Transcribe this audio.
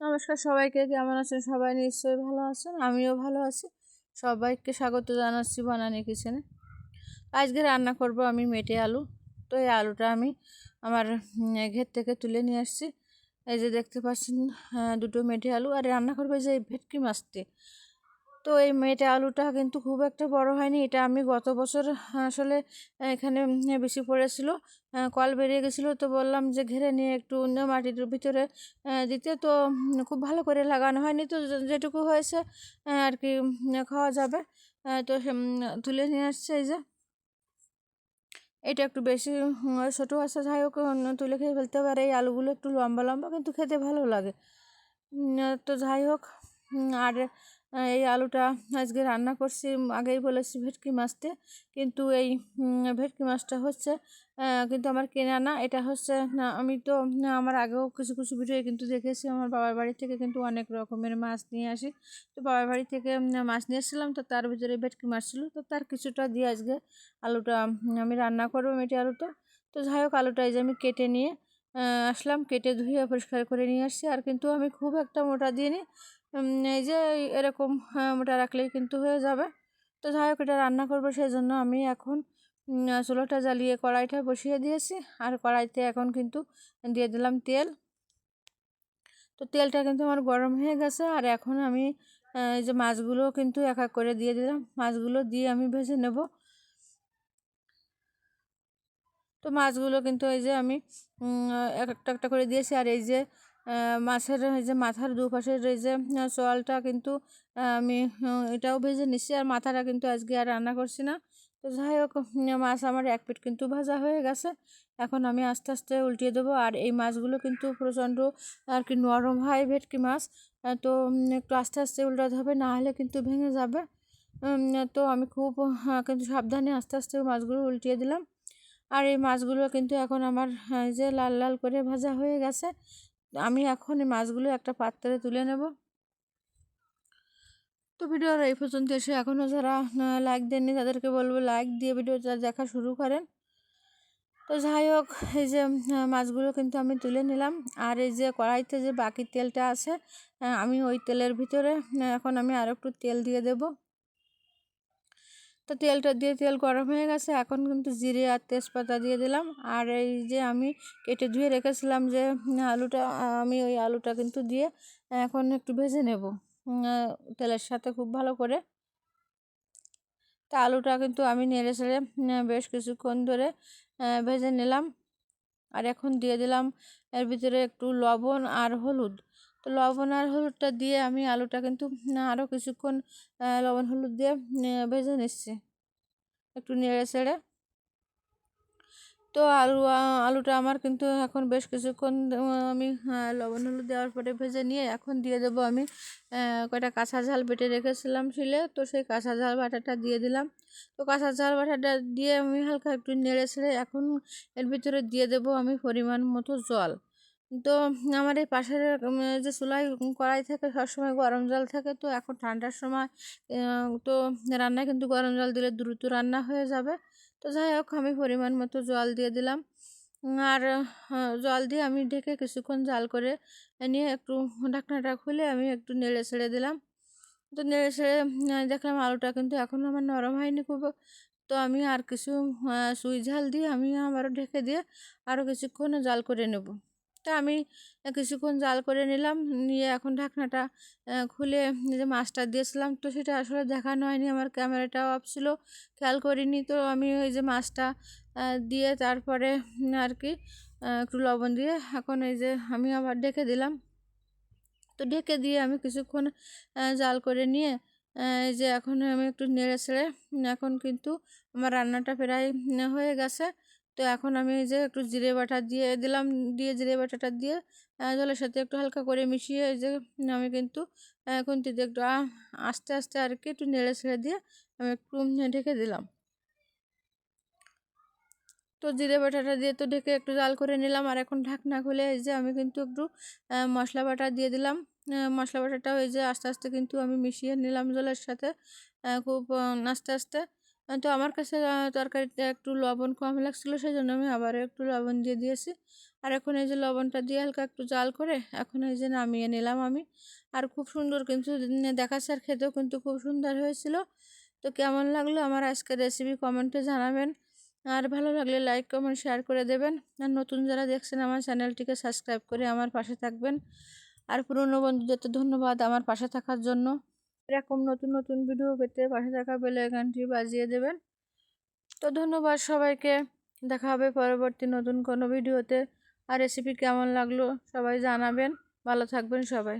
নমস্কার সবাইকে, কেমন আছেন? সবাই নিশ্চয়ই ভালো আছেন, আমিও ভালো আছি। সবাইকে স্বাগত জানাচ্ছি বানানি কিচেনে। আজকে রান্না করব আমি মেটে আলু। তো এই আলুটা আমি আমার ঘের থেকে তুলে নিয়ে আসছি। এই যে দেখতে পাচ্ছেন দুটো মেটে আলু। আর রান্না করব যে ভেটকি মাছটি। তো এই মেটে আলুটা কিন্তু খুব একটা বড় হয়নি। এটা আমি গত বছর, আসলে, এখানে বেশি পড়েছিল। কল বেরিয়ে গেছিল তো বললাম যে, ঘেরে নিয়ে একটু অন্য মাটির ভিতরে দিতে। তো খুব ভালো করে লাগানো হয়নি তো যেটুকু হয়েছে আর কি খাওয়া যাবে। তো তুলে নিয়ে আসছে এই যে। এটা একটু বেশি ছোটো আছে, যাই হোক তুলে খেয়ে ফেলতে পারে। এই আলুগুলো একটু লম্বা লম্বা, কিন্তু খেতে ভালো লাগে। তো যাই হোক আর এই আলুটা আজকে রান্না করছি আগেই বলেছি ভেটকি মাছতে কিন্তু এই ভেটকি মাছটা হচ্ছে কিন্তু আমার কেনা না, এটা হচ্ছে, না, আমি তো আমার আগেও কিছু কিছু ভিডিও কিন্তু দেখেছি, আমার বাবার বাড়ি থেকে কিন্তু অনেক রকমের মাছ নিয়ে আসি। তো বাবার বাড়ি থেকে মাছ নিয়ে এসেছিলাম তো তার ভিতরে ভেটকি মাছ ছিল, তো তার কিছুটা দিয়ে আজকে আলুটা আমি রান্না করব মেটে আলুটা। তো যাই হোক, আলুটা এই যে আমি কেটে নিয়ে আসলাম, কেটে ধুয়ে পরিষ্কার করে নিয়ে আসছি, আর কিন্তু আমি খুব একটা মোটা দিয়ে নিই এই যে এরকম ওটা রাখলেই কিন্তু হয়ে যাবে। তো যাই হোক, এটা রান্না করব সেই জন্য আমি এখন চুলোটা জ্বালিয়ে কড়াইটা বসিয়ে দিয়েছি। আর কড়াইতে এখন কিন্তু দিয়ে দিলাম তেল। তো তেলটা কিন্তু আমার গরম হয়ে গেছে। আর এখন আমি এই যে মাছগুলো কিন্তু এক এক করে দিয়ে দিলাম। মাছগুলো দিয়ে আমি ভেজে নেব। তো মাছগুলো কিন্তু এই যে আমি একটা একটা করে দিয়েছি। আর এই যে মাছের এই যে মাথার দুপাশের এই যে চোয়ালটা কিন্তু আমি এটাও ভেজে নিচ্ছি আর মাথাটা কিন্তু আজকে আর রান্না করছি না। তো যাই হোক মাছ আমার এক পিট কিন্তু ভাজা হয়ে গেছে। এখন আমি আস্তে আস্তে উল্টিয়ে দেবো। আর এই মাছগুলো কিন্তু প্রচণ্ড আর কি নরম হয় ভেটকি মাছ। তো একটু আস্তে আস্তে উল্টাতে হবে, না হলে কিন্তু ভেঙে যাবে। তো আমি খুব কিন্তু সাবধানে আস্তে আস্তে মাছগুলো উল্টিয়ে দিলাম। আর এই মাছগুলো কিন্তু এখন আমার যে লাল লাল করে ভাজা হয়ে গেছে। আমি এখন এই মাছগুলো একটা পাত্রে তুলে নেব। তো ভিডিওর এই পর্যন্ত এসে এখনও যারা লাইক দেননি তাদেরকে বলব লাইক দিয়ে ভিডিওটা দেখা শুরু করেন। তো যাই হোক, এই যে মাছগুলো কিন্তু আমি তুলে নিলাম। আর এই যে কড়াইতে যে বাকি তেলটা আছে আমি ওই তেলের ভিতরে এখন আমি আর একটু তেল দিয়ে দেব। তো তেলটা দিয়ে তেল গরম হয়ে গেছে। এখন কিন্তু জিরে আর তেজপাতা দিয়ে দিলাম। আর এই যে আমি কেটে ধুয়ে রেখেছিলাম যে আলুটা, আমি ওই আলুটা কিন্তু দিয়ে এখন একটু ভেজে নেব। তেলের সাথে খুব ভালো করে। তা আলুটা কিন্তু আমি নেড়ে ছেড়ে বেশ কিছুক্ষণ ধরে ভেজে নিলাম। আর এখন দিয়ে দিলাম, এর ভিতরে একটু লবণ আর হলুদ। তো লবণ আর হলুদটা দিয়ে আমি আলুটা কিন্তু আরও কিছুক্ষণ লবণ হলুদ দিয়ে ভেজে নিচ্ছি। একটু নেড়ে ছেড়ে তো আলু আলুটা আমার কিন্তু এখন বেশ কিছুক্ষণ আমি লবণ হলুদ দেওয়ার পরে ভেজে নিয়ে এখন দিয়ে দেবো আমি কয়টা কাঁচা ঝাল বেটে রেখেছিলাম শিলে, তো সেই কাঁচা ঝাল বাটাটা দিয়ে দিলাম। তো কাঁচা ঝাল বাটাটা দিয়ে আমি হালকা একটু নেড়ে ছেড়ে এখন এর ভিতরে দিয়ে দেবো আমি পরিমাণ মতো জল। তো আমার এই পাশের যে চুলাই কড়াই থাকে, সবসময় গরম জল থাকে, তো এখন ঠান্ডার সময় তো রান্নায় কিন্তু গরম জল দিলে দ্রুত রান্না হয়ে যাবে। তো যাই হোক, আমি পরিমাণ মতো জল দিয়ে দিলাম। আর জল দিয়ে আমি ঢেকে কিছুক্ষণ জাল করে নিয়ে একটু ঢাকনাটা খুলে আমি একটু নেড়ে ছেড়ে দিলাম। তো নেড়ে ছেড়ে দেখলাম আলুটা কিন্তু এখনও আমার নরম হয়নি খুব। তো আমি আর কিছু সুই ঝাল দিয়ে আমি আবারও ঢেকে দিয়ে আরও কিছুক্ষণ জাল করে নেব। তা আমি কিছুক্ষণ জাল করে নিলাম। নিয়ে এখন ঢাকনাটা খুলে যে মাছটা দিয়েছিলাম, তো সেটা আসলে দেখানো হয়নি। আমার ক্যামেরাটাও অফ ছিল, খেয়াল করিনি। তো আমি ওই যে মাছটা দিয়ে তারপরে আর কি একটু লবণ দিয়ে এখন এই যে আমি আবার ডেকে দিলাম। তো ঢেকে দিয়ে আমি কিছুক্ষণ জাল করে নিয়ে এই যে এখন আমি একটু নেড়ে ছেড়ে এখন কিন্তু আমার রান্নাটা প্রায় হয়ে গেছে। তো এখন আমি যে একটু জিরে বাটা দিয়ে দিলাম, দিয়ে জিরে বাটাটা দিয়ে জলের সাথে একটু হালকা করে মিশিয়ে যে আমি কিন্তু খুন্তিতে একটু আস্তে আস্তে আর কি একটু নেড়ে ছেড়ে দিয়ে আমি একটু ঢেকে দিলাম। তো জিরে বাটাটা দিয়ে তো ঢেকে একটু জাল করে নিলাম আর এখন ঢাকনা খুলে এই যে আমি কিন্তু একটু মশলা বাটা দিয়ে দিলাম। মশলা বাটাটাও এই যে আস্তে আস্তে কিন্তু আমি মিশিয়ে নিলাম জলের সাথে খুব আস্তে আস্তে। তো আমার কাছে তরকারিতে একটু লবণ কম লাগছিল সেই জন্য আমি আবারও একটু লবণ দিয়ে দিয়েছি। আর এখন এই যে লবণটা দিয়ে হালকা একটু জাল করে, এখন এই যে নামিয়ে নিলাম আমি। আর খুব সুন্দর কিন্তু দেখাচ্ছে আর খেতেও কিন্তু খুব সুন্দর হয়েছিল। তো কেমন লাগল আমার আজকের রেসিপি কমেন্টে জানাবেন। আর ভালো লাগলে লাইক কমেন্ট শেয়ার করে দেবেন। আর নতুন যারা দেখছেন আমার চ্যানেলটিকে সাবস্ক্রাইব করে আমার পাশে থাকবেন। আর পুরনো বন্ধুদের তো ধন্যবাদ আমার পাশে থাকার জন্য। এরকম নতুন নতুন ভিডিও পেতে পাশে থাকা বেল আইকনটি বাজিয়ে দেবেন। তো ধন্যবাদ সবাইকে। দেখা হবে পরবর্তী নতুন কোনো ভিডিওতে আর রেসিপি কেমন লাগল সবাই জানাবেন। ভালো থাকবেন সবাই।